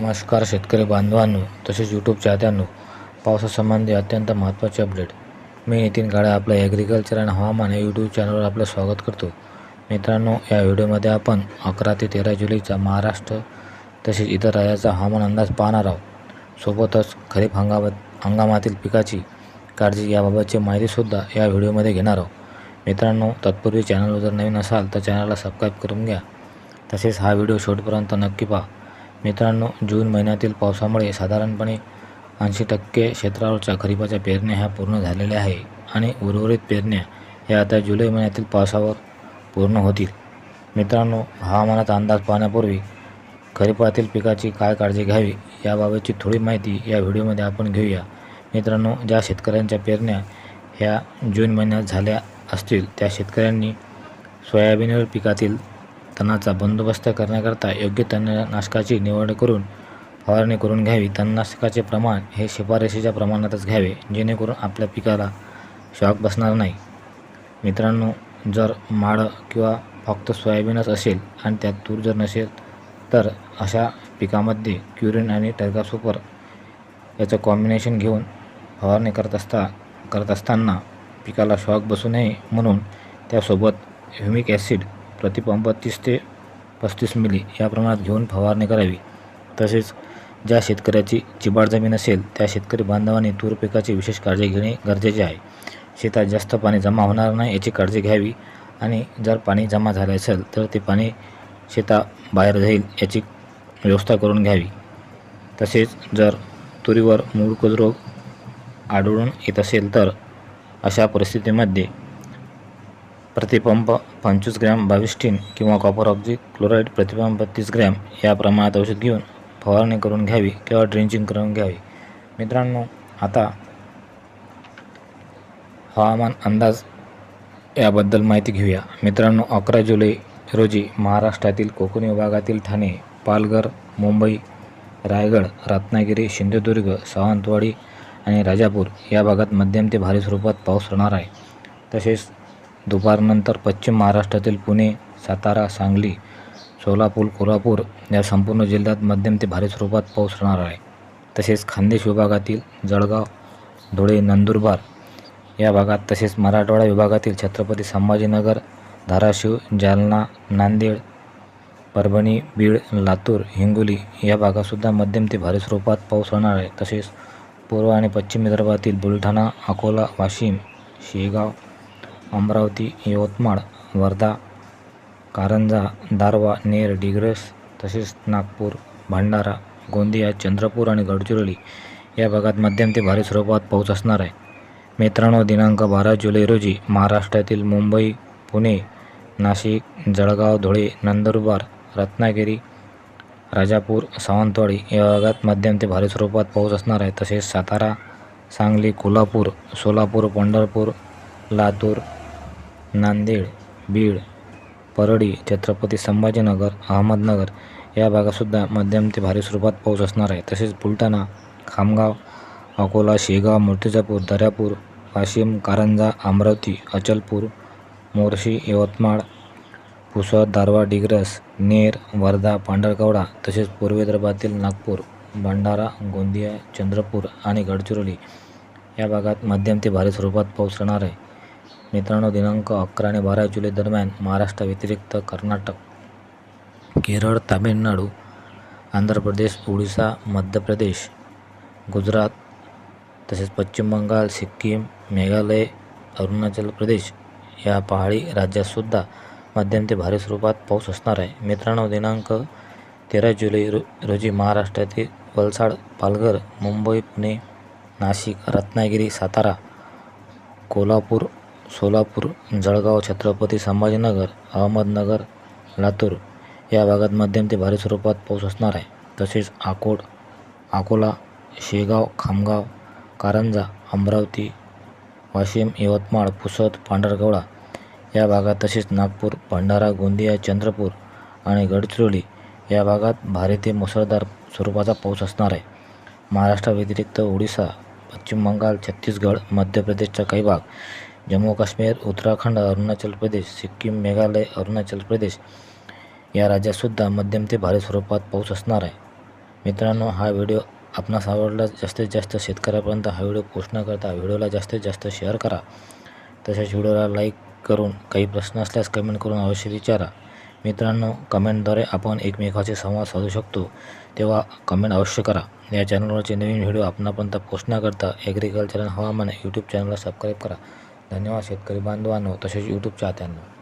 नमस्कार शेतकरी बांधवांनो तसेच यूट्यूब चाहत्यांनो पावसासंबंधी अत्यंत महत्त्वाचे अपडेट मी नितीन गाडे आपलं ॲग्रिकल्चर आणि हवामान या यूट्यूब चॅनलवर आपलं स्वागत करतो. मित्रांनो या व्हिडिओमध्ये आपण अकरा ते तेरा जुलैचा महाराष्ट्र तसेच इतर राज्याचा हवामान अंदाज पाहणार आहोत. सोबतच खरीप हंगामात हंगामातील पिकाची काळजी याबाबतची माहितीसुद्धा या व्हिडिओमध्ये घेणार आहोत. मित्रांनो तत्पूर्वी चॅनलवर जर नवीन असाल तर चॅनलला सबस्क्राईब करून घ्या. तसेच हा व्हिडिओ शेवटपर्यंत नक्की पहा. मित्रांनो जून महिन्यातील पावसामुळे साधारणपणे ऐंशी टक्के क्षेत्रावरच्या खरीपाच्या पेरण्या ह्या पूर्ण झालेल्या आहे आणि उर्वरित पेरण्या ह्या आता जुलै महिन्यातील पावसावर पूर्ण होतील. मित्रांनो हवामानाचा अंदाज पाहण्यापूर्वी खरीपातील पिकाची काय काळजी घ्यावी याबाबतची थोडी माहिती या व्हिडिओमध्ये आपण घेऊया. मित्रांनो ज्या शेतकऱ्यांच्या पेरण्या ह्या जून महिन्यात झाल्या असतील त्या शेतकऱ्यांनी सोयाबीनवर पिकातील तणाचा बंदोबस्त करण्याकरता योग्य तणनाशकाची निवड करून फवारणी करून घ्यावी. तणनाशकाचे प्रमाण हे शिफारशीच्या प्रमाणातच घ्यावे जेणेकरून आपल्या पिकाला शॉक बसणार नाही. मित्रांनो जर माळं किंवा फक्त सोयाबीनच असेल आणि त्यात तूर जर नसेल तर अशा पिकामध्ये क्युरिन आणि टर्गासुपर याचं कॉम्बिनेशन घेऊन फवारणी करत असता करत असताना पिकाला शॉक बसू नये म्हणून त्यासोबत ह्युमिक ॲसिड प्रतिपंप तीस ते पस्तीस मिली या प्रमाणात घेऊन फवारणी करावी. तसेच ज्या शेतकऱ्याची चिबाड जमीन असेल त्या शेतकरी बांधवांनी तूर पिकाची विशेष काळजी घेणे गरजेचे आहे. शेतात जास्त पाणी जमा होणार नाही याची काळजी घ्यावी आणि जर पाणी जमा झाले असेल तर ते पाणी शेताबाहेर जाईल याची व्यवस्था करून घ्यावी. तसेच जर तुरीवर मूळकज रोग आढळून येत असेल तर अशा परिस्थितीमध्ये प्रतिपंप पंचवीस ग्रॅम बाविस्टीन किंवा कॉपर ऑक्झी क्लोराईड प्रतिपंप तीस ग्रॅम या प्रमाणात औषध घेऊन फवारणी करून घ्यावी किंवा ड्रेंचिंग करून घ्यावी. मित्रांनो आता हवामान अंदाज याबद्दल माहिती घेऊया. मित्रांनो अकरा जुलै रोजी महाराष्ट्रातील कोकण विभागातील ठाणे पालघर मुंबई रायगड रत्नागिरी सिंधुदुर्ग सावंतवाडी आणि राजापूर या भागात मध्यम ते भारी स्वरूपात पाऊस राहणार आहे. तसेच दुपारनंतर पश्चिम महाराष्ट्रातील पुणे सातारा सांगली सोलापूर कोल्हापूर या संपूर्ण जिल्ह्यात मध्यम ते भारी स्वरूपात पाऊस राहणार आहे. तसेच खान्देश विभागातील जळगाव धुळे नंदुरबार या भागात तसेच मराठवाडा विभागातील छत्रपती संभाजीनगर धाराशिव जालना नांदेड परभणी बीड लातूर हिंगोली या भागातसुद्धा मध्यम ते भारी स्वरूपात पाऊस राहणार आहे. तसेच पूर्व आणि पश्चिम विदर्भातील बुलढाणा अकोला वाशिम शेगाव अमरावती यवतमाळ वर्धा कारंजा दारवा नेर डिग्रस तसेच नागपूर भंडारा गोंदिया चंद्रपूर आणि गडचिरोली या भागात मध्यम ते भारी स्वरूपात पाऊस असणार आहे. मित्रांनो दिनांक बारा जुलै रोजी महाराष्ट्रातील मुंबई पुणे नाशिक जळगाव धुळे नंदुरबार रत्नागिरी राजापूर सावंतवाडी या भागात मध्यम ते भारी स्वरूपात पाऊस असणार आहे. तसेच सातारा सांगली कोल्हापूर सोलापूर पंढरपूर लातूर नांदेड बीड परळी छत्रपती संभाजीनगर अहमदनगर या भागातसुद्धा मध्यम ते भारी स्वरूपात पाऊस असणार आहे. तसेच बुलढाणा खामगाव अकोला शेगाव मूर्तिजापूर दर्यापूर वाशिम कारंजा अमरावती अचलपूर मोर्शी यवतमाळ पुसद दारवा डिग्रस नेर वर्धा पांढरकवडा तसेच पूर्व विदर्भातील नागपूर भंडारा गोंदिया चंद्रपूर आणि गडचिरोली या भागात मध्यम ते भारी स्वरूपात पाऊस राहणार आहे. मित्रांनो दिनांक अकरा आणि बारा जुलै दरम्यान महाराष्ट्राव्यतिरिक्त कर्नाटक केरळ तामिळनाडू आंध्र प्रदेश ओडिसा मध्य प्रदेश गुजरात तसेच पश्चिम बंगाल सिक्कीम मेघालय अरुणाचल प्रदेश या पहाडी राज्यातसुद्धा मध्यम ते भारी स्वरूपात पाऊस असणार आहे. मित्रांनो दिनांक तेरा जुलै रो रोजी महाराष्ट्रातील वलसाड पालघर मुंबई पुणे नाशिक रत्नागिरी सातारा कोल्हापूर सोलापूर जळगाव छत्रपती संभाजीनगर अहमदनगर लातूर या भागात मध्यम ते भारी स्वरूपात पाऊस असणार आहे. तसेच आकोड अकोला शेगाव खामगाव कारंजा अमरावती वाशिम यवतमाळ पुसद पांढरकवडा या भागात तसेच नागपूर भंडारा गोंदिया चंद्रपूर आणि गडचिरोली या भागात भारी ते मुसळधार स्वरूपाचा पाऊस असणार आहे. महाराष्ट्राव्यतिरिक्त ओडिसा पश्चिम बंगाल छत्तीसगड मध्य प्रदेशचा काही भाग जम्मू काश्मीर उत्तराखंड अरुणाचल प्रदेश सिक्कीम मेघालय अरुणाचल प्रदेश या राज्यातसुद्धा मध्यम ते भारी स्वरूपात पाऊस असणार आहे. मित्रांनो हा व्हिडिओ आपणास आवडला जास्तीत जास्त शेतकऱ्यापर्यंत हा व्हिडिओ पोचण्याकरता व्हिडिओला जास्तीत जास्त शेअर करा. तसेच व्हिडिओला लाईक करून काही प्रश्न असल्यास कमेंट करून अवश्य विचारा. मित्रांनो कमेंटद्वारे आपण एकमेकाचे संवाद साधू शकतो तेव्हा कमेंट अवश्य करा. या चॅनलवरचे नवीन व्हिडिओ आपणापर्यंत पोचण्याकरता करता ॲग्रिकल्चर हवामान यूट्यूब चॅनलला सबस्क्राईब करा. धन्यवाद शेतकरी बांधवांनो. तसेच यूट्यूब चाहत्यांना.